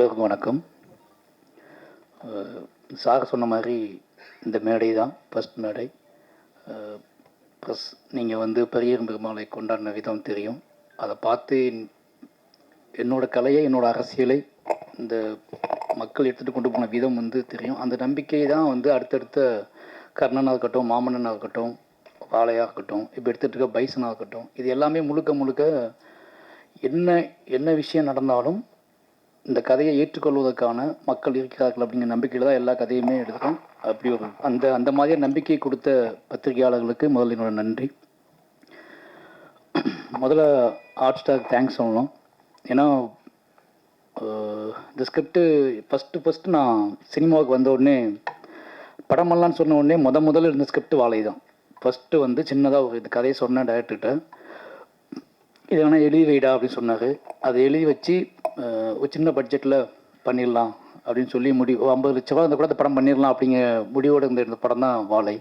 எல்லோருக்கும் வணக்கம். சாக சொன்ன மாதிரி இந்த மேடை தான் ஃபஸ்ட் மேடை. ப்ளஸ் நீங்கள் வந்து பெரிய பெருமாளை கொண்டாடின விதம் தெரியும். அதை பார்த்து என்னோடய என்னோட கலையை என்னோட அரசியலை இந்த மக்கள் எடுத்துகிட்டு கொண்டு போன விதம் வந்து தெரியும். அந்த நம்பிக்கை தான் வந்து அடுத்தடுத்த கர்ணனாக இருக்கட்டும் மாமன்னனாக இருக்கட்டும் வாழையாக இருக்கட்டும் இப்போ எடுத்துகிட்டு இருக்க பைசனாக இருக்கட்டும் இது எல்லாமே முழுக்க முழுக்க என்ன என்ன விஷயம் நடந்தாலும் இந்த கதையை ஏற்றுக்கொள்வதற்கான மக்கள் இருக்கிறார்கள் அப்படிங்கிற நம்பிக்கையில் தான் எல்லா கதையுமே எடுக்கிறோம் அப்படி ஒரு அந்த அந்த மாதிரியான நம்பிக்கை கொடுத்த பத்திரிகையாளர்களுக்கு முதல்ல என்னோட நன்றி. முதல்ல ஹாட் ஸ்டார் தேங்க்ஸ் சொல்லணும். ஏன்னா இந்த ஸ்கிரிப்டு ஃபஸ்ட்டு ஃபஸ்ட்டு நான் சினிமாவுக்கு வந்த உடனே படமெல்லாம் சொன்ன உடனே முத முதல்ல இருந்த ஸ்கிரிப்ட் வாழை தான் ஃபஸ்ட்டு வந்து சின்னதாக ஒரு இது கதையை சொன்னேன் டேரக்டர்கிட்ட இது வேணால் எழுதி வைடா அப்படின்னு சொன்னார். அதை எழுதி வச்சு ஒரு சின்ன பட்ஜெட்டில் பண்ணிடலாம் அப்படின்னு சொல்லி முடி ஒரு ஐம்பது லட்சம் ரூபா அந்த கூட அந்த படம் பண்ணிடலாம் அப்படிங்கிற முடிவோடு இருந்த இந்த படம் தான் வாழை.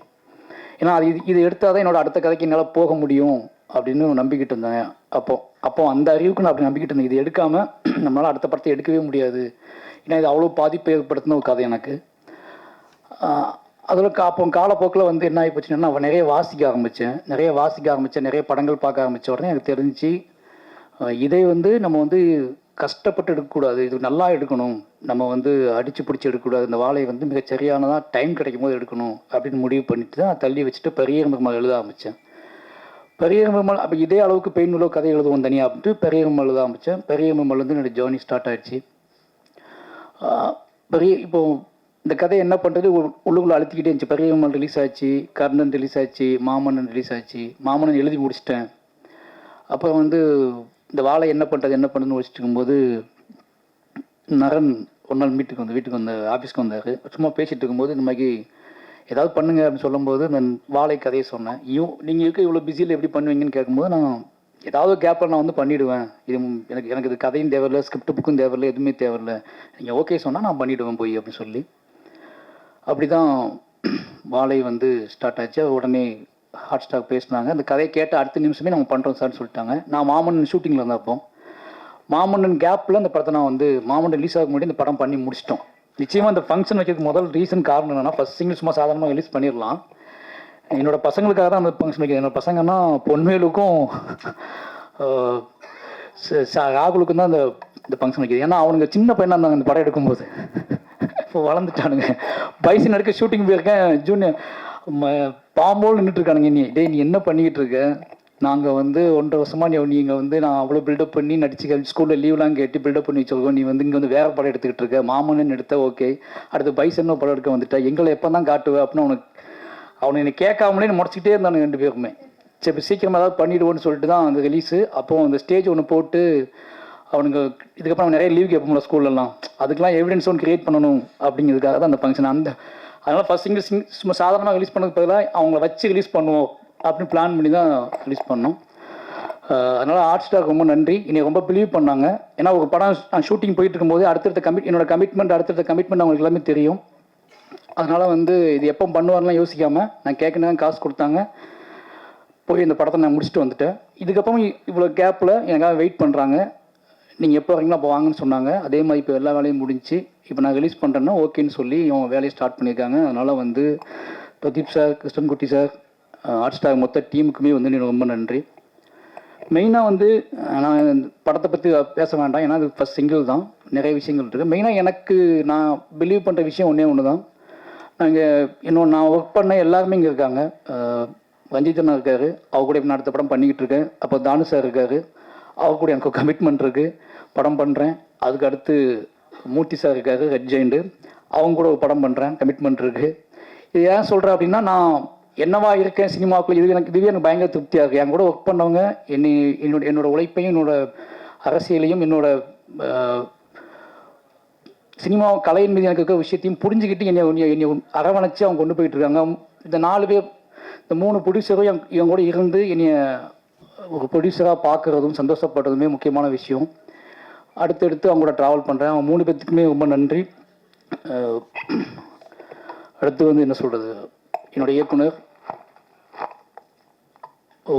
ஏன்னா அது இது இது எடுத்தால் தான் என்னோட அடுத்த கதைக்கு என்னால் போக முடியும் அப்படின்னு நம்பிக்கிட்டு இருந்தேன். அப்போது அப்போ அந்த அறிவுக்கு நான் அப்படி நம்பிக்கிட்டு இருந்தேன். இது எடுக்காமல் நம்மளால் அடுத்த படத்தை எடுக்கவே முடியாது. ஏன்னா இது அவ்வளோ பாதிப்பை ஏற்படுத்தின ஒரு கதை எனக்கு. அதில் கா அப்போ காலப்போக்கில் வந்து என்ன ஆகி போச்சுன்னா நான் நிறைய வாசிக்க ஆரம்பித்தேன் நிறைய வாசிக்க ஆரம்பித்தேன் நிறைய படங்கள் பார்க்க ஆரம்பித்த உடனே எனக்கு தெரிஞ்சு இதை வந்து நம்ம வந்து கஷ்டப்பட்டு எடுக்கக்கூடாது. இது நல்லா எடுக்கணும். நம்ம வந்து அடித்து பிடிச்சி எடுக்கக்கூடாது. இந்த வாழையை வந்து மிக சரியானதாக டைம் கிடைக்கும் போது எடுக்கணும் அப்படின்னு முடிவு பண்ணிட்டு தான் தள்ளி வச்சுட்டு பெரிய பெருமாள் எழுத ஆரம்பித்தேன் பெரிய பெருமாள் அப்போ இதே அளவுக்கு பெயின் உள்ள கதை எழுதுவோம் தனியாக அப்படின்ட்டு பெரிய பெருமாள் எழுத ஆரம்பித்தேன் பெரிய பெருமாள் வந்து என்னோடய ஜேர்னி ஸ்டார்ட் ஆயிடுச்சு. பெரிய இப்போ இந்த கதை என்ன பண்ணுறது உள்ளுக்குள்ள அழுத்திக்கிட்டே இருந்துச்சு. பெரியம்மல் ரிலீஸ் ஆச்சு. கர்ணன் ரிலீஸ் ஆச்சு. மாமன்னன் ரிலீஸ் ஆச்சு. மாமன்னன் எழுதி முடிச்சிட்டேன். அப்புறம் வந்து இந்த வாழை என்ன பண்ணுறது என்ன பண்ணுறதுன்னு யோசிச்சுட்டு இருக்கும்போது நரன் ஒரு நாள் வீட்டுக்கு வந்து வீட்டுக்கு வந்த ஆஃபீஸ்க்கு வந்தார். சும்மா பேசிகிட்டு இருக்கும்போது இந்த மாதிரி ஏதாவது பண்ணுங்க அப்படின்னு சொல்லும்போது நான் வாழை கதையை சொன்னேன். இவ் நீங்கள் இருக்க இவ்வளோ பிஸியில் எப்படி பண்ணுவீங்கன்னு கேட்கும்போது நான் ஏதாவது கேப்பில் நான் வந்து பண்ணிவிடுவேன் இது எனக்கு எனக்கு இது கதையும் தேவையில்லை ஸ்கிரிப்ட் புக்கும் தேவையில்லை எதுவுமே தேவையில்லை. நீங்கள் ஓகே சொன்னால் நான் பண்ணிவிடுவேன் போய் அப்படின்னு சொல்லி. அப்படி தான் வாழை வந்து ஸ்டார்ட் ஆச்சு. அது உடனே ஹாட் ஸ்டாக் பேசினாங்க. அந்த கதையை கேட்ட அடுத்த நிமிஷமே நம்ம பண்ணுறோம் சார்னு சொல்லிட்டாங்க. நான் மாமன்னன் ஷூட்டிங்கில் இருந்தேன் மாமன்னன் கேப்பில் அந்த படத்தை நான் வந்து மாமன் ரிலீஸ் ஆக முன்னாடி இந்த படம் பண்ணி முடிச்சிட்டோம். நிச்சயமாக அந்த ஃபங்க்ஷன் வைக்கிறதுக்கு முதல் ரீசன் காரணம் என்னென்னா ஃபஸ்ட் சிங்கிள் சும்மா சாதாரணமாக ரிலீஸ் பண்ணிடலாம். என்னோட பசங்களுக்காக தான் அந்த ஃபங்க்ஷன் வைக்கிறேன். என்னோட பசங்கன்னா பொன்வேலுக்கும் ராகுலுக்கும் தான் அந்த இந்த ஃபங்க்ஷன் வைக்கிறது. ஏன்னா அவனுங்க சின்ன பையனாக இருந்தாங்க அந்த படம் எடுக்கும்போது. இப்போ வளர்ந்துட்டானுங்க. பைசன் எடுக்க ஷூட்டிங் போயிருக்கேன். ஜூனியர் பாம்போல் நின்றுட்டு இருக்கானுங்க நீ டேய் நீ என்ன பண்ணிக்கிட்டு இருக்க நாங்கள் வந்து ஒன்றரை வருஷமா நீ நீங்கள் வந்து நான் அவ்வளோ பில்டப் பண்ணி நடிச்சு ஸ்கூலில் லீவ்லாம் கேட்டு பில்டப் பண்ணி வச்சிருக்கோம். நீ வந்து இங்கே வந்து வேற படம் எடுத்துக்கிட்டு இருக்க மாமன்னு எடுத்த ஓகே அடுத்து பைசன் படம் எடுக்க வந்துட்ட. எங்களை எப்போ தான் காட்டுவேன் அப்படின்னு அவனுக்கு அவனை என்னை கேட்காமலே முடிச்சிக்கிட்டே இருந்தானு ரெண்டு பேருமே. சரி இப்போ சீக்கிரமாக ஏதாவது பண்ணிடுவோன்னு சொல்லிட்டு தான் அந்த ரிலீஸு அப்போது அந்த ஸ்டேஜ் ஒன்று போட்டு அவனுங்க இதுக்கப்புறம் நிறைய லீவ் கேட்போம்ல ஸ்கூல்லலாம் அதுக்கெல்லாம் எவிடன்ஸ் ஒன்று கிரியேட் பண்ணணும் அப்படிங்கிறதுக்காக தான் அந்த ஃபங்க்ஷன் அந்த அதனால் ஃபஸ்ட் சிங்கிள் சிங் சும்மா சாதாரணமாக ரிலீஸ் பண்ணதுக்கு பதிலாக அவங்கள வச்சு ரிலீஸ் பண்ணுவோம் அப்படின்னு பிளான் பண்ணி தான் ரிலீஸ் பண்ணோம். அதனால் அதனால ஆர்ட் ஸ்டார் ரொம்ப நன்றி. என்னை ரொம்ப பிலீவ் பண்ணாங்க. ஏன்னா ஒரு படம் நான் ஷூட்டிங் போயிட்டு இருக்கும்போது அடுத்தடுத்த கமிட் என்னோட கமிட்மெண்ட் அடுத்தடுத்த கமிட்மெண்ட் அவங்களுக்கு எல்லாமே தெரியும். அதனால் வந்து இது எப்போ பண்ணுவார்லாம் யோசிக்காமல் நான் கேட்கணும் காசு கொடுத்தாங்க. போய் இந்த படத்தை நான் முடிச்சுட்டு வந்துட்டேன். இதுக்கப்புறம் இவ்வளோ கேப்பில் எனக்காக வெயிட் பண்ணுறாங்க நீங்கள் எப்போ வரீங்களோ அப்போ வாங்கன்னு சொன்னாங்க. அதே மாதிரி இப்போ எல்லா வேலையும் முடிஞ்சு இப்போ நான் ரிலீஸ் பண்ணுறேன்னா ஓகேன்னு சொல்லி இவங்க வேலையை ஸ்டார்ட் பண்ணியிருக்காங்க. அதனால் வந்து Pradeep sir Krishnankutty sir Hotstar மொத்த டீமுக்குமே வந்து எனக்கு ரொம்ப நன்றி. மெயினாக வந்து நான் இந்த படத்தை பற்றி பேச வேண்டாம். ஏன்னா அது ஃபஸ்ட் சிங்கிள் தான். நிறைய விஷயங்கள் இருக்குது மெயினாக எனக்கு நான் பிலீவ் பண்ணுற விஷயம் ஒன்றே ஒன்று தான் நாங்கள் இன்னொன்று நான் ஒர்க் பண்ண எல்லாருமே இங்கே இருக்காங்க. அஹ், ரஞ்சித் அண்ணா இருக்காரு. அவர் கூட இப்போ நான் அடுத்த படம் பண்ணிக்கிட்டு இருக்கேன். அப்போ தானு சார் இருக்காரு. அவர் கூட எனக்கு கமிட்மெண்ட் இருக்குது படம் பண்ணுறேன் அதுக்கு அடுத்து மூர்த்தி சார் இருக்காரு ரெட் ஜெயிண்டு அவங்க கூட ஒரு படம் பண்ணுறேன் கமிட்மெண்ட் இருக்குது இது ஏன் சொல்கிறேன் அப்படின்னா நான் என்னவா இருக்கேன் சினிமாவுக்குள்ள இது எனக்கு இதுவே எனக்கு பயங்கர திருப்தியாக இருக்குது என் கூட ஒர்க் பண்ணவங்க என்னை என்னோட என்னோட உழைப்பையும் என்னோட அரசியலையும் என்னோட சினிமா கலையின் மீது எனக்கு இருக்க விஷயத்தையும் புரிஞ்சுக்கிட்டு என்னை என்னை- அரவணைச்சு அவங்க கொண்டு போயிட்டு இருக்காங்க. இந்த நாலு பேர் இந்த மூணு ப்ரொடியூசரும் என் இவங்க கூட இருந்து என்னைய ஒரு ப்ரொடியூசராக பார்க்குறதும் சந்தோஷப்படுறதுமே முக்கியமான விஷயம். அடுத்தடுத்து அவங்க கூட ட்ராவல் பண்ணுறேன் அவங்க மூணு பேர்த்துக்குமே ரொம்ப நன்றி. அடுத்து வந்து என்ன சொல்கிறது என்னோடய இயக்குனர். ஓ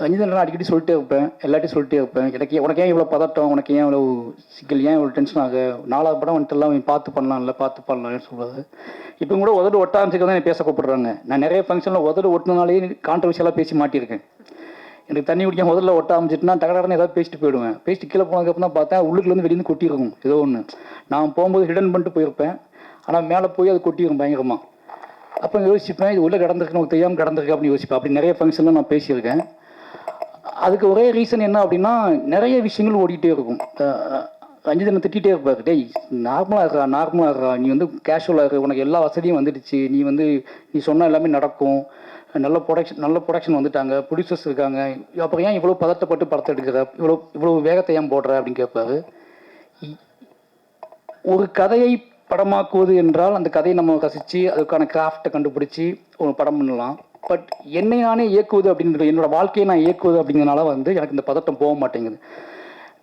ரஞ்சிதன் நான் அடிக்கடி சொல்லிட்டே இருப்பேன். எல்லாத்தையும் சொல்லிட்டே இருப்பேன். எனக்கு உனக்கு ஏன் இவ்வளோ பதட்டம்? உனக்கு ஏன் இவ்வளோ சிக்கல்? ஏன் இவ்வளோ டென்ஷன் ஆக? நாலாவது படம் வந்துட்டு எல்லாம் அவன் பார்த்து பண்ணலாம்ல பார்த்து பண்ணலாம்னு சொல்கிறது இப்போ கூட உதடு ஒட்ட தான் என்னை பேச கூப்பிடுறாங்க. நான் நிறைய ஃபங்க்ஷனில் உதடு ஒட்டினாலே கான்ட்ரவர்ஷியலாக பேசி மாட்டியிருக்கேன். எனக்கு தண்ணி குடிக்க முதல்ல ஒட்ட ஆரம்பிச்சிட்டுனா தகடன்னு ஏதாவது பேசிட்டு போயிடுவேன். பேசிட்டு கீழே போனதுக்கப்புறம் தான் பார்த்தா உள்ளுக்குலேருந்து வெளியிருந்து கொட்டியிருக்கும். ஏதோ ஒன்று நான் போகும்போது ஹிடன் பண்ணிட்டு போயிருப்பேன். ஆனால் மேலே போய் அது கொட்டியிருக்கும் பயங்கரமாக அப்போ யோசிப்பேன் இது உள்ளே கிடந்திருக்கு நமக்கு தெரியாமல் கிடந்திருக்கு அப்படின்னு யோசிப்பேன். அப்படி நிறைய ஃபங்க்ஷனில் நான் பேசியிருக்கேன். அதுக்கு ஒரே ரீசன் என்ன அப்படின்னா நிறைய விஷயங்கள் ஓடிக்கிட்டே இருக்கும். அஞ்சு ரஞ்சிதனை திட்டிகிட்டே இருப்பார். டேய் நார்மலாக இருக்கா நார்மலாக இருக்கா நீ வந்து கேஷுவலாக இருக்க உனக்கு எல்லா வசதியும் வந்துடுச்சு. நீ வந்து நீ சொன்ன எல்லாமே நடக்கும். நல்ல ப்ரொடக்ஷன் நல்ல ப்ரொடக்ஷன் வந்துட்டாங்க. ப்ரொடியூசர்ஸ் இருக்காங்க. அப்புறம் ஏன் இவ்வளோ பதட்டப்பட்டு படத்தை எடுக்கிற? இவ்வளோ இவ்வளோ வேகத்தை ஏன் போடுற அப்படின்னு கேட்பாரு. ஒரு கதையை படமாக்குவது என்றால் அந்த கதையை நம்ம ரசித்து அதுக்கான கிராஃப்டை கண்டுபிடிச்சி ஒரு படம் பண்ணலாம். பட் என்னை நானே இயக்குவது அப்படின்றது என்னோட வாழ்க்கையை நான் இயக்குவது அப்படிங்கிறனால வந்து எனக்கு இந்த பதட்டம் போக மாட்டேங்குது.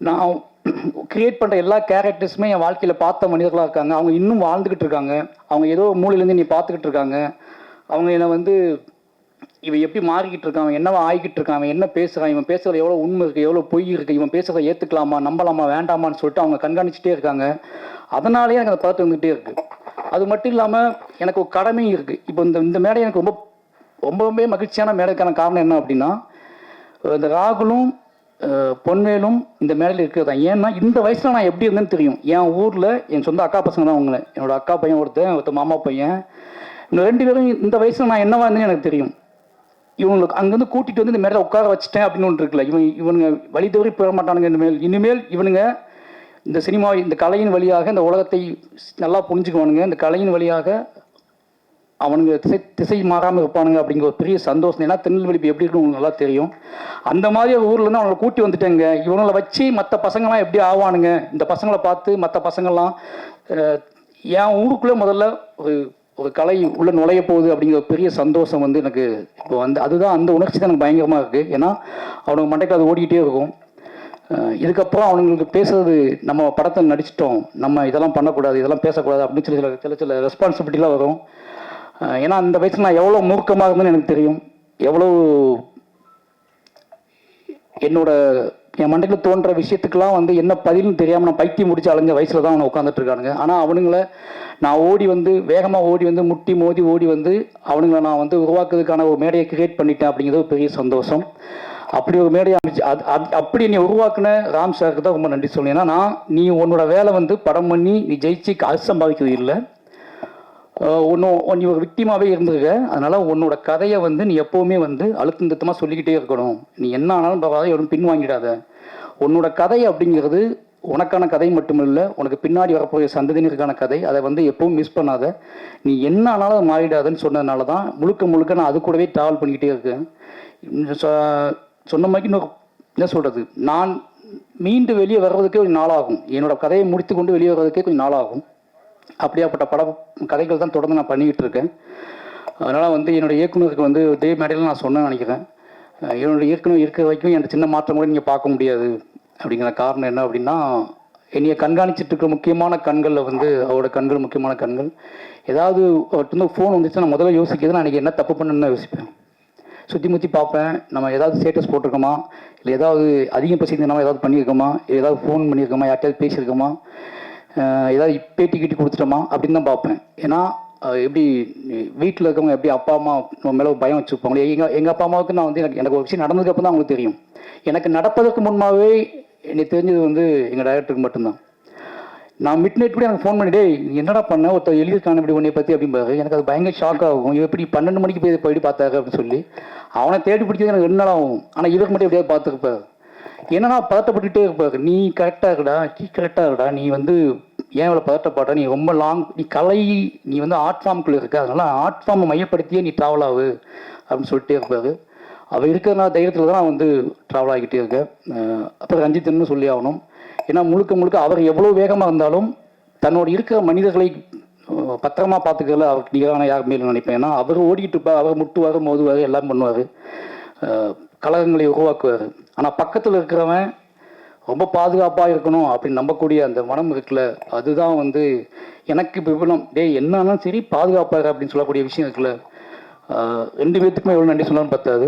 நான் கிரியேட் பண்ணுற எல்லா கேரக்டர்ஸுமே என் வாழ்க்கையில் பார்த்த மனிதர்களாக இருக்காங்க. அவங்க இன்னும் வாழ்ந்துக்கிட்டு இருக்காங்க. அவங்க ஏதோ மூலையிலேருந்து நீ பார்த்துக்கிட்டு இருக்காங்க. அவங்க என்னை வந்து இவன் எப்படி மாறிக்கிட்டு இருக்கான் அவன் என்னவா ஆகிக்கிட்டு இருக்கான் அவன் என்ன பேசுகிறான் இவன் பேசுகிறது எவ்வளோ உண்மை இருக்குது எவ்வளோ பொய் இருக்குது இவன் பேசுகிறத ஏற்றுக்கலாமா நம்பலாமா வேண்டாமான்னு சொல்லிட்டு அவங்க கண்காணிச்சிட்டே இருக்காங்க. அதனாலேயே எனக்கு அந்த பதட்டம் வந்துகிட்டே இருக்குது அது மட்டும் இல்லாமல் எனக்கு ஒரு கடமையும் இருக்குது இப்போ இந்த இந்த மேடை எனக்கு ரொம்ப ரொம்பவே மகிழ்ச்சியான மேடைக்கான காரணம் என்ன அப்படின்னா இந்த ராகுலும் பொன்வேலும் இந்த மேடையில் இருக்கிறது தான் ஏன்னா இந்த வயசில் நான் எப்படி இருந்தேன்னு தெரியும். என் ஊரில் என் சொந்த அக்கா பசங்க தான் அவங்கள என்னோட அக்கா பையன் ஒருத்தன் ஒருத்தர் மாமா பையன். இந்த ரெண்டு பேரும் இந்த வயசில் நான் என்னவா இருந்தேன்னு எனக்கு தெரியும். இவங்களுக்கு அங்கேருந்து கூட்டிகிட்டு வந்து இந்த மேடையில் உட்கார வச்சுட்டேன் அப்படின்னு ஒன்று இருக்குல்ல. இவன் இவனுங்க வழி தவறி போக மாட்டானுங்க இனிமேல். இனிமேல் இவனுங்க இந்த சினிமா இந்த கலையின் வழியாக இந்த உலகத்தை நல்லா புரிஞ்சுக்குவானுங்க. இந்த கலையின் வழியாக அவனுங்க திசை திசை மாறாமல் இருப்பானுங்க அப்படிங்கிற ஒரு பெரிய சந்தோஷம். ஏன்னா திருநெல்வேலி எப்படி இருக்குன்னு உங்களுக்கு நல்லா தெரியும். அந்த மாதிரி ஒரு ஊர்லேருந்து அவங்களை கூட்டி வந்துட்டேங்க. இவங்களை வச்சு மற்ற பசங்களாம் எப்படி ஆவானுங்க? இந்த பசங்களை பார்த்து மற்ற பசங்கள்லாம் என் ஊருக்குள்ளே முதல்ல ஒரு ஒரு கலை உள்ள நுழைய போகுது அப்படிங்கிற பெரிய சந்தோஷம் வந்து எனக்கு இப்போ வந்து அதுதான் அந்த உணர்ச்சி தான் எனக்கு பயங்கரமாக இருக்குது ஏன்னா அவனுக்கு மண்டைக்கு அது ஓடிக்கிட்டே இருக்கும். இதுக்கப்புறம் அவனுங்களுக்கு பேசுறது நம்ம படத்தை நடிச்சிட்டோம். நம்ம இதெல்லாம் பண்ணக்கூடாது இதெல்லாம் பேசக்கூடாது அப்படின்னு சொல்லி சில சில சில ரெஸ்பான்சிபிலிட்டிலாம் வரும். ஏன்னா அந்த வயசில் நான் எவ்வளோ மூர்க்கமாக இருந்தேன்னு எனக்கு தெரியும். எவ்வளோ என்னோட என் மண்டையில் தோன்ற விஷயத்துக்கெல்லாம் வந்து என்ன பதில்னு தெரியாமல் நான் பைத்தியம் முடிச்சு அலைஞ்ச வயசில் தான் அவனை உட்காந்துட்டு இருக்கானுங்க. ஆனால் அவனுங்கள நான் ஓடி வந்து வேகமாக ஓடி வந்து முட்டி மோதி ஓடி வந்து அவனுங்கள நான் வந்து உருவாக்குறதுக்கான ஒரு மேடையை கிரியேட் பண்ணிட்டேன் அப்படிங்கிறது ஒரு பெரிய சந்தோஷம். அப்படி ஒரு மேடையை அமைச்சு அது அது அப்படி நீ உருவாக்குன ராம் சாருக்கு தான் ரொம்ப நன்றி சொல்லணும். ஏன்னா நான் நீ உன்னோட வேலை வந்து படம் பண்ணி நீ ஜெயிச்சு காசு சம்பாதிக்கிறது இல்லை. ஒன்றும் நீ ஒரு விக்டிமாவே இருந்திருக்க. அதனால உன்னோட கதையை வந்து நீ எப்போவுமே வந்து அழுத்தம் திருத்தமாக சொல்லிக்கிட்டே இருக்கணும். நீ என்ன ஆனாலும் பரவாயில்ல யாரும் பின் வாங்கிடாத. உன்னோட கதை அப்படிங்கிறது உனக்கான கதை மட்டுமில்ல உனக்கு பின்னாடி வரப்போகிற சந்ததியினருக்கான கதை. அதை வந்து எப்பவும் மிஸ் பண்ணாத. நீ என்ன ஆனாலும் அதை மாறிடாதுன்னு சொன்னதுனால தான் முழுக்க முழுக்க நான் அது கூடவே ட்ராவல் பண்ணிக்கிட்டே இருக்கேன். சொ- சொன்ன மாதிரி இன்னொரு என்ன சொல்கிறது நான் மீண்டு வெளியே வர்றதுக்கே கொஞ்சம் நாளாகும். என்னோட கதையை முடித்து கொண்டு வெளியே வர்றதுக்கே கொஞ்சம் நாளாகும். அப்படியாப்பட்ட பட கதைகள் தான் தொடர்ந்து நான் பண்ணிக்கிட்டு இருக்கேன் அதனால் வந்து என்னுடைய இயக்குனருக்கு வந்து இதே மேடையில் நான் சொன்னேன்னு நினைக்கிறேன். அஹ் என்னோட இயக்குனர் இருக்கிற வரைக்கும் எனக்கு சின்ன மாற்றம் கூட நீங்கள் பார்க்க முடியாது. அப்படிங்கிற காரணம் என்ன அப்படின்னா என்னைய கண்காணிச்சிட்டு இருக்கிற முக்கியமான கண்களில் வந்து அவரோட கண்கள் முக்கியமான கண்கள். ஏதாவது ஒருத்தந்து ஃபோன் வந்துச்சுன்னா நான் முதல்ல யோசிக்கிறது நான் அன்றைக்கி என்ன தப்பு பண்ணணும்னு யோசிப்பேன். சுற்றி முற்றி பார்ப்பேன். நம்ம ஏதாவது ஸ்டேட்டஸ் போட்டிருக்கோமா? இல்லை ஏதாவது அதிகம் பசி நம்ம ஏதாவது பண்ணியிருக்கோமா? இல்லை ஏதாவது ஃபோன் பண்ணியிருக்கோமா? யார்கிட்டயாவது பேசியிருக்கோமா? ஏதாவது பேட்டி கீட்டி கொடுத்துட்டோமா அப்படின்னு தான் பார்ப்பேன். ஏன்னா எப்படி வீட்டில் இருக்கவங்க எப்படி அப்பா அம்மா நம்ம மேலே பயம் வச்சுருப்பாங்களே எங்கள் எங்கள் அப்பா அம்மாவுக்கு நான் வந்து எனக்கு எனக்கு ஒரு விஷயம் நடந்ததுக்கு அப்புறம் தான் அவங்களுக்கு தெரியும். எனக்கு நடப்பதற்கு முன்பாகவே எனக்கு தெரிஞ்சது வந்து எங்கள் டைரக்டருக்கு மட்டும்தான். நான் மிட் நைட் கூட எனக்கு ஃபோன் பண்ணிட்டே நீ என்னடா பண்ண? ஒருத்தர் எழுதியிருக்கான இப்படி உன்னை பற்றி அப்படிம்பாரு. எனக்கு அது பயங்கர ஷாக் ஆகும். இவன் எப்படி பன்னெண்டு மணிக்கு போய் போயிட்டு பார்த்தாரு அப்படின்னு சொல்லி. அவனை தேடி பிடிச்சது எனக்கு ரெண்டு நாள் ஆகும். ஆனால் இவருக்கு மட்டும் எப்படியாவது பார்த்துருப்பாரு. என்னன்னா பதட்டப்பட்டுட்டே இருப்பாரு நீ கரெக்டாக இருக்கடா நீ கரெக்டாக இருக்கடா. நீ வந்து ஏன் இவ்வளோ பதட்டப்படுற நீ ரொம்ப லாங் நீ கலை நீ வந்து ஆர்ட் ஃபார்முக்குள்ளே இருக்க. அதனால ஆர்ட் ஃபார்மை மையப்படுத்தியே நீ ட்ராவல் ஆகு அப்படின்னு சொல்லிட்டே இருப்பாரு. அவர் இருக்கிறதுனால தைரியத்தில் தான் நான் வந்து ட்ராவல் ஆகிக்கிட்டே இருக்கேன். அப்புறம் ரஞ்சித்னு சொல்லி ஆகணும். ஏன்னா முழுக்க முழுக்க அவர் எவ்வளோ வேகமாக இருந்தாலும் தன்னோட இருக்கிற மனிதர்களை பத்திரமா பார்த்துக்கல அவருக்கு நிகரான யாருமே இல்லைன்னு நினைப்பேன். ஏன்னா அவர் ஓடிக்கிட்டு இருப்பார் அவர் முட்டுவார் மோதுவார் எல்லாம் பண்ணுவார். கழகங்களை உருவாக்குவார். ஆனால் பக்கத்தில் இருக்கிறவன் ரொம்ப பாதுகாப்பாக இருக்கணும் அப்படின்னு நம்பக்கூடிய அந்த மனம் இருக்குல்ல அதுதான் வந்து எனக்கு விபலம் டே என்னன்னா சரி பாதுகாப்பாக அப்படின்னு சொல்லக்கூடிய விஷயம் இருக்குல்ல. ரெண்டு பேர்த்துக்குமே எவ்வளோ நன்றி சொன்னாலும் பத்தாது.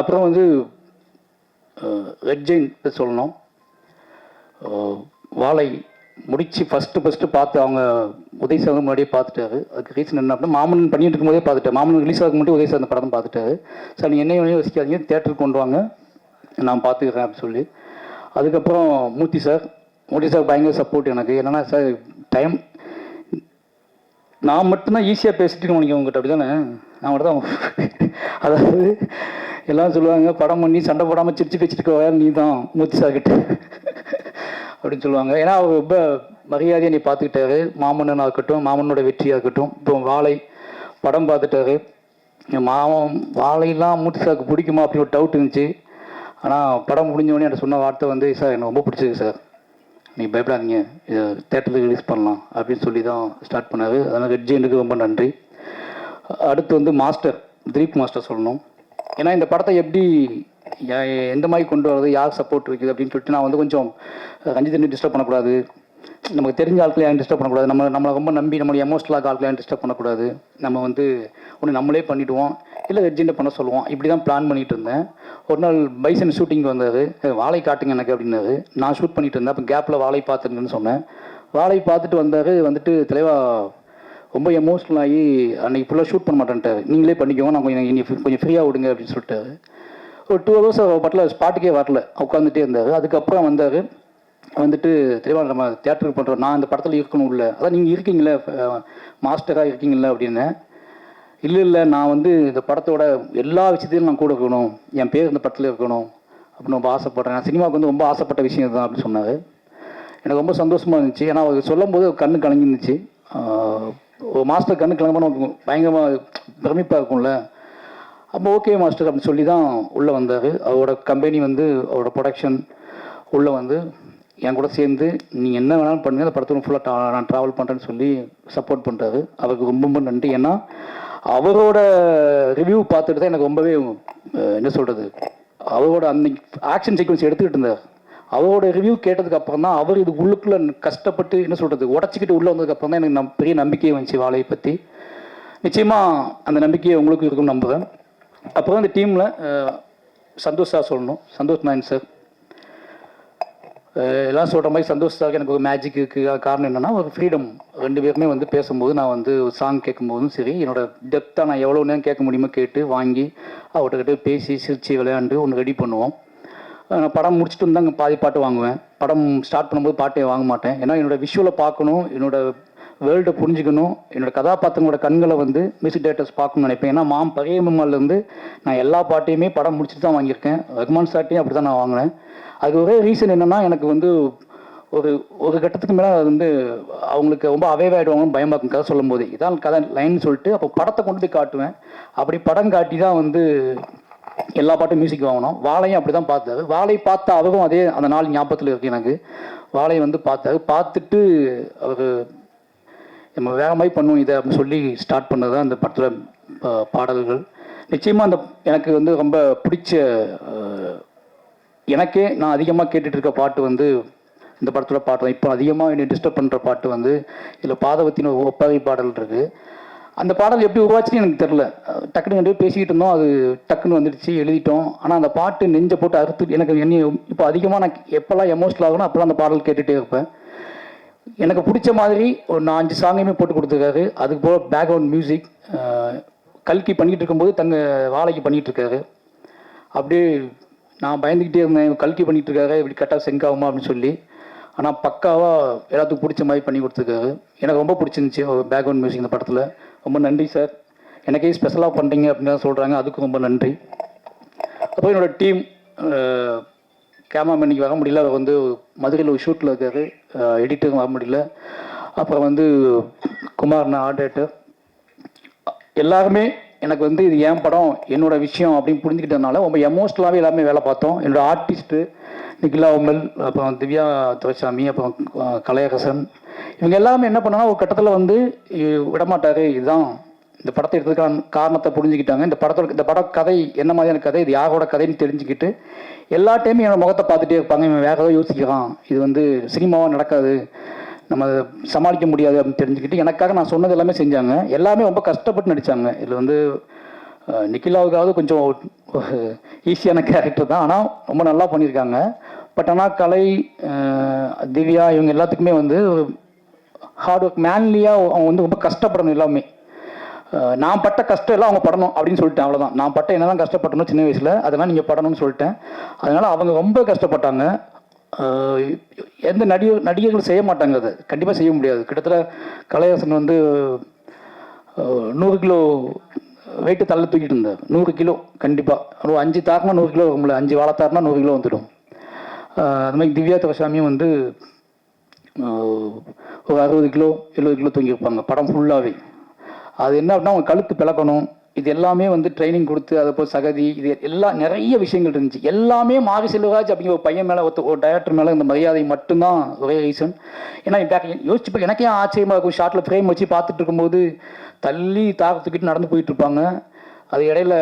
அப்புறம் வந்து ரெட் ஜெயின் சொல்லணும். வாழை முடித்து ஃபஸ்ட்டு ஃபஸ்ட்டு பார்த்து அவங்க உதய் சார் முன்னாடியே பார்த்துட்டாரு. அதுக்கு ரீசன் என்ன அப்படின்னா மாமன் பண்ணிட்டு இருக்கும்போதே பார்த்துட்டேன் மாமன் ரிலீஸ் ஆகும் மட்டும் உதய் சேர்ந்த அந்த படம் பார்த்துட்டாரு. சார் நீங்கள் என்னையும் வசிக்காதீங்க தேட்டருக்கு கொண்டு வாங்க. நான் பார்த்துக்கிறேன் அப்படின்னு சொல்லி. அதுக்கப்புறம் மூர்த்தி சார் மூர்த்தி சார் பயங்கர சப்போர்ட் எனக்கு. என்னென்னா சார் டைம் நான் மட்டும்தான் ஈஸியாக பேசிட்டு உனக்கு உங்ககிட்ட அப்படி தானே நான் மட்டும் தான் அதாவது எல்லாம் சொல்லுவாங்க படம் பண்ணி சண்டை போடாமல் சிரிச்சு பேசிட்டு வேறு நீ தான் மூர்த்தி சார் கிட்ட. அப்படின்னு சொல்லுவாங்க. ஏன்னா அவர் ரொம்ப மரியாதையை நீ பார்த்துக்கிட்டாரு. மாமன்னனாக இருக்கட்டும் மாமன்னோட வெற்றியாக இருக்கட்டும். இப்போ வாழை படம் பார்த்துட்டாரு. மாமன் வாழையெல்லாம் மூர்த்தி சாருக்கு பிடிக்குமா அப்படி ஒரு டவுட் இருந்துச்சு. ஆனால் படம் முடிஞ்சவொடனே உடனே சொன்ன வார்த்தை வந்து சார் எனக்கு ரொம்ப பிடிச்சிருக்கு சார். நீங்கள் பயப்படாதீங்க. இதை தேட்டருக்கு ரிலீஸ் பண்ணலாம் அப்படின்னு சொல்லி தான் ஸ்டார்ட் பண்ணார் அதனால் ரெட் ரொம்ப நன்றி. அடுத்து வந்து மாஸ்டர் திலீப் மாஸ்டர் சொல்லணும். ஏன்னா இந்த படத்தை எப்படி எந்த மாதிரி கொண்டு வரது யார் சப்போர்ட் இருக்குது அப்படின்னு சொல்லிட்டு நான் வந்து கொஞ்சம் ரஞ்சித் டிஸ்டர்ப் பண்ணக்கூடாது. நமக்கு தெரிஞ்ச ஆட்களை யாரும் டிஸ்டர்ப் பண்ணக்கூடாது. நம்ம நம்மளை ரொம்ப நம்பி நம்மளுடைய எமோஷனலாக ஆட்களை யாரும் டிஸ்டர்ப் பண்ணக்கூடாது. நம்ம வந்து ஒன்று நம்மளே பண்ணிவிடுவோம் இல்லை ரெஜெண்டை பண்ண சொல்லுவோம். இப்படி தான் பிளான் பண்ணிகிட்டு இருந்தேன். ஒரு நாள் பைசன் ஷூட்டிங் வந்தார் வாழை காட்டுங்க எனக்கு அப்படின்னது நான் ஷூட் பண்ணிகிட்டு இருந்தேன். அப்போ கேப்பில் வாழை பார்த்துருங்கன்னு சொன்னேன். வாழை பார்த்துட்டு வந்தார். வந்துட்டு தலைவா ரொம்ப எமோஷ்னல் ஆகி அன்றைக்கி ஃபுல்லாக ஷூட் பண்ண மாட்டேன்ட்டார். நீங்களே பண்ணிக்கோங்க. நான் கொஞ்சம் இனி கொஞ்சம் ஃப்ரீயாக விடுங்க அப்படின்னு சொல்லிட்டாரு. ஒரு டூ ஹவர்ஸ் பட்டில் ஸ்பாட்டுக்கே வரல. உட்காந்துட்டே இருந்தார். அதுக்கப்புறம் வந்தார். வந்துட்டு தெளிவாக நம்ம தேட்டருக்கு பண்ணுறோம் நான் இந்த படத்தில் இருக்கணும் இல்லை அதான் நீங்கள் இருக்கீங்களே மாஸ்டராக இருக்கீங்களே அப்படின்னு. இல்லை இல்லை நான் வந்து இந்த படத்தோட எல்லா விஷயத்தையும் நான் கூட இருக்கணும். என் பேர் இந்த படத்தில் இருக்கணும். அப்படின்னு ரொம்ப ஆசைப்பட்றேன். நான் சினிமாவுக்கு வந்து ரொம்ப ஆசைப்பட்ட விஷயம் தான் அப்படின்னு சொன்னார். எனக்கு ரொம்ப சந்தோஷமாக இருந்துச்சு. ஏன்னா அவர் சொல்லும்போது கண்ணு கலங்கிருந்துச்சு ஒரு மாஸ்டர் கண்ணு கிளம்பணும் பயங்கரமாக பிரமிப்பாக இருக்கும்ல. அப்போ ஓகே மாஸ்டர் அப்படின்னு சொல்லி தான் உள்ளே வந்தார். அவரோட கம்பெனி வந்து அவரோட ப்ரொடக்ஷன் உள்ளே வந்து என் கூட சேர்ந்து நீங்கள் என்ன வேணாலும் பண்ணுங்க அந்த படத்தில் ஃபுல்லாக நான் ட்ராவல் பண்ணுறேன்னு சொல்லி சப்போர்ட் பண்ணுறாரு அவருக்கு ரொம்ப ரொம்ப நன்றி. ஏன்னா அவரோட ரிவ்யூ பார்த்துட்டு தான் எனக்கு ரொம்பவே என்ன சொல்கிறது அவரோட அந்த ஆக்ஷன் சீக்வன்ஸ் எடுத்துக்கிட்டு இருந்தார். அவரோட ரிவ்யூ கேட்டதுக்கு அப்புறம் தான் அவர் இது உள்ளுக்குள்ளே கஷ்டப்பட்டு என்ன சொல்கிறது உடச்சிக்கிட்டு உள்ளே வந்ததுக்கப்புறம் தான் எனக்கு நம் பெரிய நம்பிக்கையை வந்துச்சு வாழையை பற்றி நிச்சயமாக அந்த நம்பிக்கையை உங்களுக்கு இருக்கும்னு நம்புகிறேன் அப்புறம் இந்த டீமில் சந்தோஷ் சார் சொல்லணும். சந்தோஷ் நாயன் சார் எல்லாம் சொல்கிற மாதிரி சந்தோஷத்தாக எனக்கு ஒரு மேஜிக்கு காரணம் என்னென்னா ஒரு ஃப்ரீடம் ரெண்டு பேருமே வந்து பேசும்போது நான் வந்து ஒரு சாங் கேட்கும்போதும் சரி என்னோட டெப்த்தாக நான் எவ்வளோ நேரம் கேட்க முடியுமோ கேட்டு வாங்கி அவர்கிட்ட பேசி சிரித்து விளையாண்டு ஒன்று ரெடி பண்ணுவோம். நான் படம் முடிச்சுட்டு வந்து அங்கே பாதி பாட்டு வாங்குவேன். படம் ஸ்டார்ட் பண்ணும்போது பாட்டே வாங்க மாட்டேன். ஏன்னா என்னோட விஷுவலை பார்க்கணும் என்னோட வேர்ல்டை புரிஞ்சுக்கணும் என்னோடய கதாபாத்திரங்களோட கண்களை வந்து மியூசிக் டேரக்டர்ஸ் பார்க்கணும்னு நினைப்பேன். ஏன்னா மாம் பழைய நான் எல்லா பாட்டையுமே படம் முடிச்சுட்டு தான் வாங்கியிருக்கேன். ரஹ்மான் சாட்டையும் அப்படி தான் நான் வாங்கினேன். அது ஒரே ரீசன் என்னென்னா எனக்கு வந்து ஒரு ஒரு கட்டத்துக்கு மேலே அது வந்து அவங்களுக்கு ரொம்ப அவைவ் ஆகிடுவாங்கன்னு பயமாக இருக்கும் கதை சொல்லும் போது இதான் கதை லைன் சொல்லிட்டு அப்போ படத்தை கொண்டு போய் காட்டுவேன். அப்படி படம் காட்டி தான் வந்து எல்லா பாட்டும் மியூசிக் வாங்கினோம் வாழையும் அப்படி தான் பார்த்தாரு. வாழை பார்த்த அவரும் அதே அந்த நாள் ஞாபகத்தில் இருக்கு எனக்கு. வாழை வந்து பார்த்தாரு. பார்த்துட்டு அவர் நம்ம வேற மாதிரி பண்ணுவோம் இதை அப்படின்னு சொல்லி ஸ்டார்ட் பண்ணது தான் அந்த படத்தில் பாடல்கள். நிச்சயமாக அந்த எனக்கு வந்து ரொம்ப பிடிச்ச எனக்கே நான் அதிகமாக கேட்டுட்டு இருக்க பாட்டு வந்து இந்த படத்தோட பாட்டு தான். இப்போ அதிகமாக என்னை டிஸ்டர்ப் பண்ணுற பாட்டு வந்து இதில் பாதவத்தின் ஒரு ஒப்பாகை பாடல் இருக்குது அந்த பாடல் எப்படி உருவாச்சுன்னு எனக்கு தெரில டக்குன்னு டக்குனு ரெண்டு பேசிக்கிட்டு இருந்தோம். அது டக்குன்னு வந்துடுச்சு எழுதிட்டோம். ஆனால் அந்த பாட்டு நெஞ்சை போட்டு அறுத்து எனக்கு என்ன இப்போ அதிகமாக நான் எப்போல்லாம் எமோஷனல் ஆகணும் அப்போல்லாம் அந்த பாடல் கேட்டுகிட்டே இருப்பேன். எனக்கு பிடிச்ச மாதிரி ஒரு நான் அஞ்சு சாங்கையுமே போட்டு கொடுத்துருக்காரு. அதுக்கு போக பேக்ரவுண்ட் மியூசிக் கல்கி பண்ணிகிட்டு இருக்கும்போது தங்க வாழைக்கு பண்ணிகிட்டு இருக்காரு. அப்படியே நான் பயந்துக்கிட்டே இருந்தேன். கல்கி பண்ணிட்டு இருக்காரு இப்படி கரெக்டாக செங்க் ஆகுமா அப்படின்னு சொல்லி. ஆனால் பக்காவாக எல்லாத்துக்கும் பிடிச்ச மாதிரி பண்ணி கொடுத்துருக்காரு. எனக்கு ரொம்ப பிடிச்சிருந்துச்சி பேக்ரவுண்ட் மியூசிக் இந்த படத்தில். ரொம்ப நன்றி சார் எனக்கே ஸ்பெஷலாக பண்ணுறீங்க அப்படின்னு தான் சொல்கிறாங்க அதுக்கும் ரொம்ப நன்றி. அப்புறம் என்னோட டீம் கேமராமேனுக்கு வர முடியல. அவர் வந்து மதுரையில் ஒரு ஷூட்டில் இருக்காரு. எடிட்டரும் வர முடியல. அப்புறம் வந்து குமார்னா ஆர்டேட்டர் எல்லாருமே எனக்கு வந்து இது என் படம் என்னோட விஷயம் அப்படின்னு புரிஞ்சுக்கிட்டதுனால ரொம்ப எமோஷ்னலாகவே எல்லாமே வேலை பார்த்தோம். என்னோட ஆர்டிஸ்ட்டு நிகிலா உமல் அப்புறம் திவ்யா துரைசாமி அப்புறம் கலையகசன் இவங்க எல்லாமே என்ன பண்ணாங்கன்னா ஒரு கட்டத்தில் வந்து விடமாட்டாரு. இதுதான் இந்த படத்தை எடுத்ததுக்கான காரணத்தை புரிஞ்சுக்கிட்டாங்க. இந்த படத்தோட இந்த பட கதை என்ன மாதிரியான கதை இது யாரோட கதைன்னு தெரிஞ்சுக்கிட்டு எல்லா டைமும் என்னோட முகத்தை பார்த்துட்டே இருப்பாங்க. இவன் வேற ஏதோ யோசிக்கிறான். இது வந்து சினிமாவாக நடக்காது. நம்ம அதை சமாளிக்க முடியாது அப்படின்னு தெரிஞ்சுக்கிட்டு எனக்காக நான் சொன்னது எல்லாமே செஞ்சாங்க. எல்லாமே ரொம்ப கஷ்டப்பட்டு நடித்தாங்க இதில் வந்து நிக்கிலாவுக்காவது கொஞ்சம் ஈஸியான கேரக்டர் தான். ஆனால் ரொம்ப நல்லா பண்ணியிருக்காங்க. பட் ஆனால் கலை திவ்யா இவங்க எல்லாத்துக்குமே வந்து ஹார்ட் ஒர்க் மேன்லியாக அவங்க வந்து ரொம்ப கஷ்டப்படணும் எல்லாமே. நான் பட்ட கஷ்டம் எல்லாம் அவங்க படணும் அப்படின்னு சொல்லிட்டேன் அவ்வளோதான் நான் பட்ட என்னதான் கஷ்டப்பட்டணும் சின்ன வயசில் அதெல்லாம் நீங்கள் படணும்னு சொல்லிட்டேன். அதனால் அவங்க ரொம்ப கஷ்டப்பட்டாங்க. எந்த நடிகர் நடிகர்கள் செய்ய மாட்டாங்க அதை. கண்டிப்பாக செய்ய முடியாது. கிட்டத்தட்ட கலையாசன் வந்து நூறு கிலோ வெயிட்டு தள்ள தூக்கிட்டு இருந்தார். நூறு கிலோ கண்டிப்பாக ஒரு அஞ்சு தாக்குனா நூறு கிலோ இருக்கும்ல. அஞ்சு வாழை நூறு கிலோ வந்துடும். அது மாதிரி திவ்யா துரசாமியும் வந்து ஒரு அறுபது கிலோ எழுபது கிலோ தூங்கியிருப்பாங்க. படம் ஃபுல்லாகவே அது என்ன அப்படின்னா அவங்க கழுத்து பிளக்கணும். இது எல்லாமே வந்து ட்ரைனிங் கொடுத்து அதை போல் சகதி இது எல்லாம் நிறைய விஷயங்கள் இருந்துச்சு. எல்லாமே மாரி செல்வராஜ் அப்படிங்கிற ஒரு பையன் மேலே ஒருத்த ஒரு டைரக்டர் மேலே இந்த மரியாதை மட்டும்தான் ஒரே ரீசன் ஏன்னா இப்போ யோசிச்சு எனக்கே ஆச்சரியமாக இருக்கும். ஷார்ட்டில் ஃப்ரேம் வச்சு பார்த்துட்டு இருக்கும்போது தள்ளி தாக்கத்துக்கிட்டு நடந்து போயிட்டுருப்பாங்க அது இடையில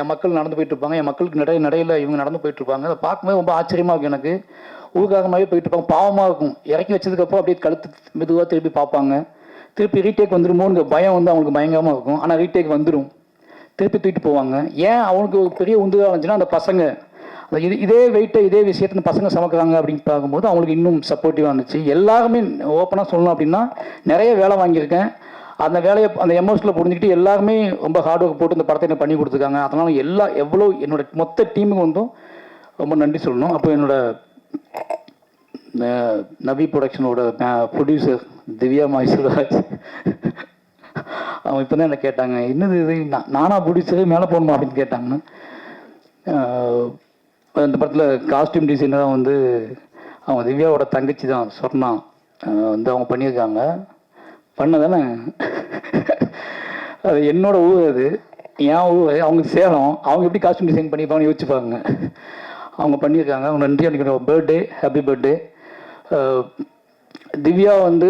என் மக்கள் நடந்து போயிட்டு இருப்பாங்க. என் மக்களுக்கு நடை நடையில் இவங்க நடந்து போயிட்டுருப்பாங்க அதை பார்க்கும்போது ரொம்ப ஆச்சரியமாக இருக்கும் எனக்கு. ஊர்காரமாகவே போயிட்டு இருப்பாங்க. பாவமாக இருக்கும். இறக்கி வச்சதுக்கப்புறம் அப்படியே கழுத்து மெதுவாக திருப்பி பார்ப்பாங்க. திருப்பி ரீடேக் வந்துருமோங்கிற பயம் வந்து அவங்களுக்கு பயங்கரமாக இருக்கும். ஆனால் ரீடேக் வந்துடும் திருப்பி தூக்கிட்டு போவாங்க. ஏன் அவனுக்கு ஒரு பெரிய உந்துதாக இருந்துச்சுன்னா அந்த பசங்க அந்த இது இதே வெயிட்டை இதே விஷயத்தை இந்த பசங்க சமைக்கிறாங்க அப்படின்னு பார்க்கும்போது அவங்களுக்கு இன்னும் சப்போர்ட்டிவாக இருந்துச்சு. எல்லாருமே ஓப்பனாக சொல்லணும் அப்படின்னா நிறைய வேலை வாங்கியிருக்கேன். அந்த வேலையை அந்த எமோஷனில் புரிஞ்சுக்கிட்டு எல்லாருமே ரொம்ப ஹார்ட் ஒர்க் போட்டு இந்த படத்தை எனக்கு பண்ணி கொடுத்துருக்காங்க. அதனால் எல்லா எவ்வளோ என்னோட மொத்த டீமுக்கு வந்தும் ரொம்ப நன்றி சொல்லணும். அப்போ என்னோட நபி நவி ப்ரொடக்ஷனோட ப்ரொடியூசர் திவ்யா மைசூராஜ் அவங்க இப்போ தான் என்ன கேட்டாங்க என்னது இது? நான் நானா மேலே போகணுமா அப்படின்னு கேட்டாங்கன்னு அந்த படத்தில் காஸ்டியூம் டிசைனராக வந்து அவங்க திவ்யாவோட தங்கச்சி தான் சொர்ணா. வந்து அவங்க பண்ணியிருக்காங்க. பண்ணதானே? அது என்னோட ஊர் அது. என் ஊர் அவங்க சேலம். அவங்க எப்படி காஸ்டியூம் டிசைன் பண்ணியிருப்பாங்கன்னு யோசிச்சுப்பாங்க அவங்க பண்ணியிருக்காங்க. அவங்க நன்றி அன்றைக்கி பர்த்டே ஹாப்பி பர்த்டே திவ்யா வந்து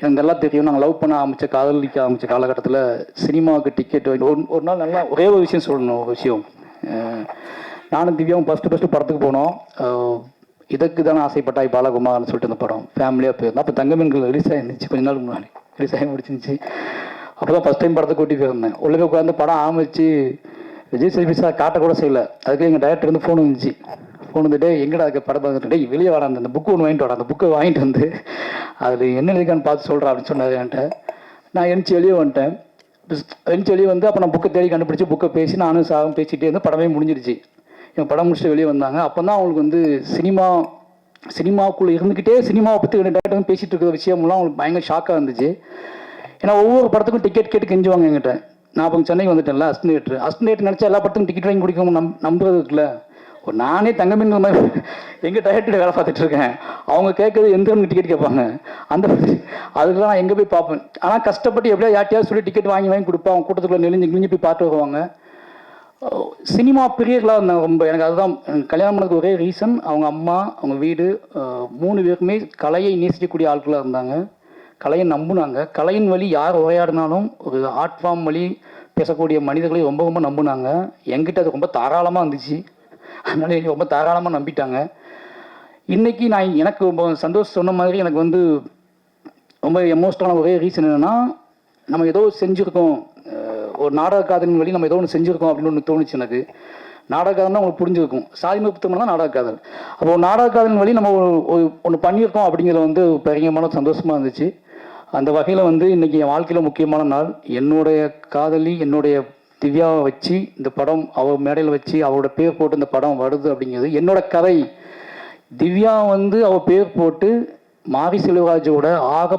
எனக்கு நல்லா தெரியும்? நாங்கள் லவ் பண்ண ஆரம்பித்த காதலிக்க ஆரம்பித்த காலகட்டத்தில் சினிமாவுக்கு டிக்கெட் வாங்கி ஒரு ஒரு நாள் நல்லா ஒரே ஒரு விஷயம் சொல்லணும் ஒரு விஷயம். நானும் திவ்யாவும் ஃபஸ்ட்டு ஃபஸ்ட்டு படத்துக்கு போனோம். இதுக்கு தானே ஆசைப்பட்டாய் பாலகுமார்னு சொல்லிட்டு அந்த படம் ஃபேமிலியாக போயிருந்தோம். அப்போ தங்கமீன்கள் ரிலீஸ் ஆயிருந்துச்சு கொஞ்ச நாள் முன்னாடி. ரிலீஸ் ஆகி முடிச்சிருந்துச்சு. அப்போ தான் ஃபஸ்ட் டைம் படத்தை கூட்டி போயிருந்தேன். உள்ளே உட்காந்து படம் ஆரம்பிச்சு விஜய் சேல்வி சார் காட்ட கூட அதுக்கு எங்கள் டேரக்டர் வந்து ஃபோன் வந்துச்சு. போனதுட்டே எங்கடா அதுக்கு படம் பார்த்துட்டு? வெளியே வாடா அந்த புக்கு ஒன்று வாங்கிட்டு வாடா அந்த புக்கை வாங்கிட்டு வந்து அதில் என்ன இருக்கான்னு பார்த்து சொல்கிறா அப்படின்னு சொன்னார் என்கிட்ட. நான் எழுந்துச்சி வெளியே வந்துட்டேன். எழுந்துச்சி வெளியே வந்து அப்போ நான் புக்கை தேடி கண்டுபிடிச்சி புக்கை பேசி நானும் சாகும் பேசிகிட்டே இருந்து படமே முடிஞ்சிருச்சு. இவன் படம் முடிச்சுட்டு வெளியே வந்தாங்க. அப்போ தான் அவங்களுக்கு வந்து சினிமா சினிமாவுக்குள்ளே இருந்துக்கிட்டே சினிமாவை பற்றி ரெண்டு டேரக்டர் பேசிகிட்டு இருக்கிற விஷயம்லாம் அவங்களுக்கு பயங்கர ஷாக்காக இருந்துச்சு. ஏன்னா ஒவ்வொரு படத்துக்கும் டிக்கெட் கேட்டு கெஞ்சுவாங்க என்கிட்ட. நான் அப்போ சென்னைக்கு வந்துட்டேன்ல அஸ்டினேட்ரு அஸ்டினேட் நினச்சா எல்லா படத்துக்கும் டிக்கெட் வாங்கி குடிக்கணும் நம் நம்புறது இருக்குல்ல. நானே தங்கமின் மாதிரி எங்கள் டயர்ட்டு வேலை பார்த்துட்டு இருக்கேன். அவங்க கேட்கறது எந்த டிக்கெட் கேட்பாங்க? அந்த அதுக்கெல்லாம் நான் எங்கே போய் பார்ப்பேன்? ஆனால் கஷ்டப்பட்டு எப்படியா யார்ட்டையாவது சொல்லி டிக்கெட் வாங்கி வாங்கி கொடுப்பாங்க அவங்க கூட்டத்துக்குள்ள நெளிஞ்சு கிழிஞ்சு போய் பார்த்து வருவாங்க. சினிமா பிரியர்களாக இருந்தாங்க ரொம்ப எனக்கு அதுதான் கல்யாணம் பண்ணதுக்கு ஒரே ரீசன் அவங்க அம்மா அவங்க வீடு மூணு பேருக்குமே கலையை நேசிக்கக்கூடிய ஆட்களாக இருந்தாங்க. கலையை நம்புனாங்க. கலையின் வழி யார் உரையாடினாலும் ஒரு ஆர்ட் ஃபார்ம் வழி பேசக்கூடிய மனிதர்களை ரொம்ப ரொம்ப நம்புனாங்க. எங்கிட்ட அது ரொம்ப தாராளமாக இருந்துச்சு. அதனால என்னை ரொம்ப தாராளமாக நம்பிட்டாங்க. இன்றைக்கி நான் எனக்கு ரொம்ப சந்தோஷம் சொன்ன மாதிரி எனக்கு வந்து ரொம்ப எமோஷனலான ஒரே ரீசன் என்னென்னா நம்ம ஏதோ செஞ்சுருக்கோம். ஒரு நாடக காதலின் வழி நம்ம ஏதோ ஒன்று செஞ்சுருக்கோம் அப்படின்னு ஒன்று தோணுச்சு எனக்கு. நாடக காதல்னா உங்களுக்கு புரிஞ்சிருக்கும். சாதிமை புத்தகம்னா நாடக காதல் அப்போ ஒரு நாடக காதலின் வழி நம்ம ஒரு ஒன்று பண்ணியிருக்கோம் அப்படிங்கிறது வந்து பெரியமான சந்தோஷமாக இருந்துச்சு. அந்த வகையில் வந்து இன்றைக்கி என் வாழ்க்கையில் முக்கியமான நாள். என்னுடைய காதலி என்னுடைய திவ்யாவை வச்சு இந்த படம் அவள் மேடையில் வச்சு அவரோட பேர் போட்டு இந்த படம் வருது அப்படிங்கிறது என்னோட கதை. திவ்யா வந்து அவள் பேர் போட்டு மாரி செல்வராஜோட ஆக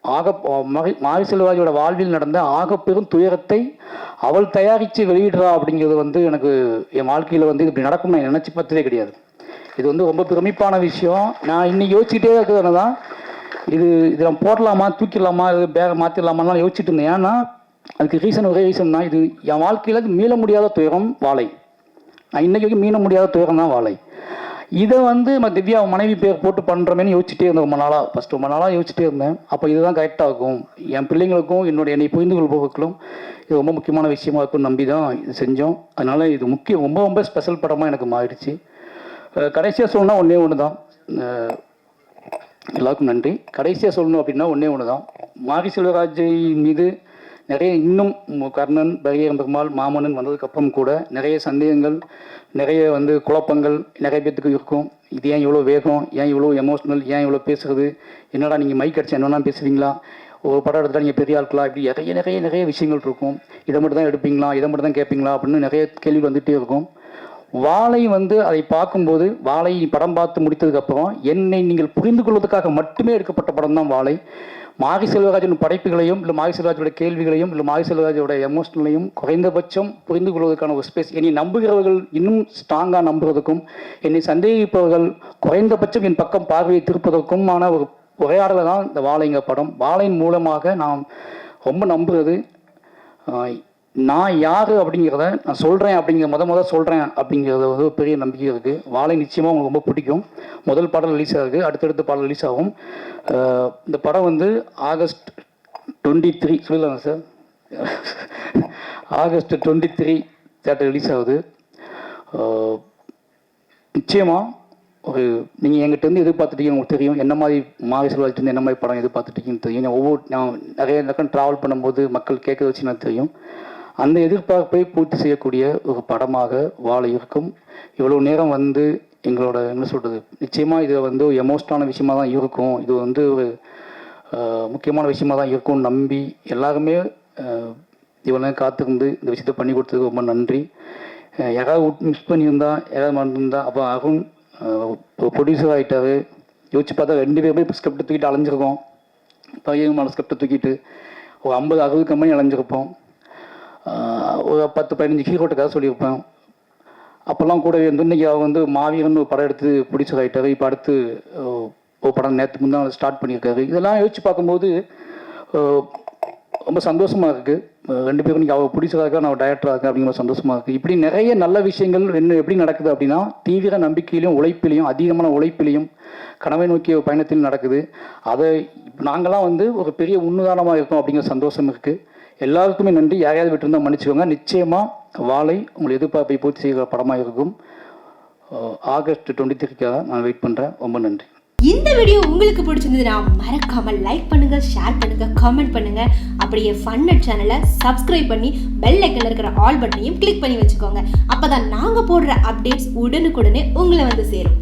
ஆக மாரி- செல்வராஜோட வாழ்வில் நடந்த ஆக பெரும் துயரத்தை அவள் தயாரித்து வெளியிடுறா அப்படிங்கிறது வந்து எனக்கு என் வாழ்க்கையில் வந்து இப்படி நடக்கும்னு நான் நினச்சி பார்த்ததே கிடையாது. இது வந்து ரொம்ப பெருமிப்பான விஷயம். நான் இன்னைக்கு யோசிச்சுட்டே இருக்கிறது தான் இது இது போடலாமா தூக்கிடலாமா இது பேக மாற்றிடலாமான்லாம் யோசிச்சுட்டு இருந்தேன். ஏன்னா அதுக்கு ரீசன் ஒரே ரீசன் தான். இது என் வாழ்க்கையில் மீள முடியாத துயரம் வாழை. நான் இன்னைக்கு வரைக்கும் மீள முடியாத துயரம் தான் வாழை. இதை வந்து நம்ம திவ்யா மனைவி பேர் போட்டு பண்ணுறமேனு யோசிச்சுட்டே இருந்தேன் ரொம்ப நாளாக ஃபஸ்ட்டு ரொம்ப நாளாக யோசிச்சுட்டே இருந்தேன். அப்போ இதுதான் கரெக்டாக இருக்கும். என் பிள்ளைங்களுக்கும் என்னுடைய என்னை புரிந்து கொள்பவர்களுக்கும் இது ரொம்ப முக்கியமான விஷயமா இருக்கும்னு நம்பி தான் இது செஞ்சோம். அதனால் இது முக்கிய ரொம்ப ரொம்ப ஸ்பெஷல் படமாக எனக்கு மாறிடுச்சு. கடைசியாக சொல்லணும்னா ஒன்றே ஒன்று தான் எல்லாருக்கும் நன்றி. கடைசியாக சொல்லணும் அப்படின்னா ஒன்றே ஒன்று தான் மாரி செல்வராஜை மீது நிறைய இன்னும் கர்ணன் பரியன் பெருமாள் மாமன்னன் வந்ததுக்கப்புறம் கூட நிறைய சந்தேகங்கள் நிறைய வந்து குழப்பங்கள் நிறைய பேர்த்துக்கு இருக்கும். இது ஏன் இவ்வளோ வேகம்? ஏன் இவ்வளோ எமோஷ்னல் ஏன் இவ்வளோ பேசுகிறது என்னடா நீங்கள் மைக் அடிச்சு என்னென்னா பேசுவீங்களா ஒரு படம் எடுத்தால் நீங்கள் பெரிய ஆட்களா இப்படி நிறைய நிறைய நிறைய விஷயங்கள் இருக்கும். இதை மட்டும் தான் எடுப்பீங்களா? இதை மட்டும் தான் கேட்பீங்களா அப்படின்னு நிறைய கேள்வி வந்துகிட்டே இருக்கும். வாழை வந்து அதை பார்க்கும்போது வாழை படம் பார்த்து முடித்ததுக்கப்புறம் என்னை நீங்கள் புரிந்து கொள்வதற்காக மட்டுமே எடுக்கப்பட்ட படம் தான் வாழை. மாகி செல்வராஜன் படைப்புகளையும் இல்லை மாகி செல்வராஜோட கேள்விகளையும் இல்லை மாகி செல்வராஜோட எமோஷனலையும் குறைந்தபட்சம் புரிந்து கொள்வதற்கான ஒரு ஸ்பேஸ் என்னை நம்புகிறவர்கள் இன்னும் ஸ்ட்ராங்காக நம்புவதற்கும் என்னை சந்தேகிப்பவர்கள் குறைந்தபட்சம் என் பக்கம் பார்வையை திருப்பதற்குமான ஒரு உரையாடலை தான் இந்த வாழைங்க படம். வாழையின் மூலமாக நான் ரொம்ப நம்புறது நான் யார் அப்படிங்கிறத நான் சொல்கிறேன் அப்படிங்கிற முத முத சொல்கிறேன் அப்படிங்கிறது வந்து ஒரு பெரிய நம்பிக்கை இருக்குது வாழை நிச்சயமாக உங்களுக்கு ரொம்ப பிடிக்கும். முதல் பாடல் ரிலீஸ் ஆகுது அடுத்தடுத்த பாடல் ரிலீஸ் ஆகும். இந்த படம் வந்து ஆகஸ்ட் டுவெண்ட்டி த்ரீ சொல்லலாங்க sir? August twenty three theatre release ஆகுது நிச்சயமாக ஒரு நீங்கள் எங்கிட்ட இருந்து எதிர்பார்த்துட்டீங்க உங்களுக்கு தெரியும். என்ன மாதிரி மாறி செல்வாஜிட்டு என்ன மாதிரி படம் எதிர்பார்த்துட்டீங்கன்னு தெரியும். ஒவ்வொரு நான் நிறைய பக்கம் ட்ராவல் பண்ணும்போது மக்கள் கேட்க வச்சு தெரியும். அந்த எதிர்பார்ப்பை பூர்த்தி செய்யக்கூடிய ஒரு படமாக வாழ இருக்கும். இவ்வளோ நேரம் வந்து எங்களோட என்ன சொல்கிறது நிச்சயமாக இது வந்து ஒரு எமோஷனான விஷயமா தான் இருக்கும். இது வந்து ஒரு முக்கியமான விஷயமா தான் இருக்கும்னு நம்பி எல்லாருமே இவ்வளோ நேரம் காத்திருந்து இந்த விஷயத்த பண்ணி கொடுத்ததுக்கு ரொம்ப நன்றி. யாராவது மிஸ் பண்ணியிருந்தா யாராவது மறந்துருந்தா அப்போ அருண் ப்ரொடியூசர் ஆகிட்டாரு யோசிச்சு பார்த்தா ரெண்டு பேருமே இப்போ ஸ்கிரிப்ட் தூக்கிட்டு அலைஞ்சிருக்கோம். பையன் ஸ்கிரிப்டை தூக்கிட்டு ஒரு ஐம்பது அறுபது கம்பெனி அலைஞ்சிருப்போம். ஒரு பத்து பதினஞ்சு ஹீரோட்ட கதை சொல்லியிருப்பேன். அப்போல்லாம் கூட வந்து இன்னைக்கு அவர் வந்து மாவீரன் ஒரு படம் எடுத்து ப்ரொடியூசர் இப்போ அடுத்து ஒரு படம் நேற்று முந்தான் ஸ்டார்ட் பண்ணியிருக்காரு. இதெல்லாம் யோசிச்சு பார்க்கும்போது ரொம்ப சந்தோஷமாக இருக்குது ரெண்டு பேரும் இன்றைக்கி அவர் பிடிச்சதாக இருக்கா நான் டைரக்டராக இருக்கேன் அப்படிங்கிற சந்தோஷமாக இருக்குது இப்படி நிறைய நல்ல விஷயங்கள் என்ன எப்படி நடக்குது அப்படின்னா தீவிர நம்பிக்கையிலையும் உழைப்பிலையும் அதிகமான உழைப்பிலையும் கனவை நோக்கிய பயணத்தில் நடக்குது. அதை நாங்களாம் வந்து ஒரு பெரிய உன்னுதாரணமாக இருக்கோம் அப்படிங்கிற சந்தோஷம் இருக்குது எல்லாருக்குமே நன்றி. யாரையாவது விட்டுருந்தா மன்னிச்சுக்கோங்க. நிச்சயமாக வாழை உங்கள் எதிர்பார்ப்பை பூர்த்தி செய்கிற படமாக இருக்கும். ஆகஸ்ட் டுவெண்ட்டி த்ரீக்காக நான் வெயிட் பண்ணுறேன் ரொம்ப நன்றி. இந்த வீடியோ உங்களுக்கு பிடிச்சிருந்ததுன்னா மறக்காம லைக் பண்ணுங்க ஷேர் பண்ணுங்க காமெண்ட் பண்ணுங்க. அப்படியே ஃபன்னட் சேனலை சப்ஸ்கிரைப் பண்ணி பெல் ஐக்கன்ல இருக்கிற ஆல் பட்டனையும் கிளிக் பண்ணி வச்சுக்கோங்க. அப்பதான் நாங்க போடுற அப்டேட்ஸ் உடனுக்குடனே உங்களை வந்து சேரும்.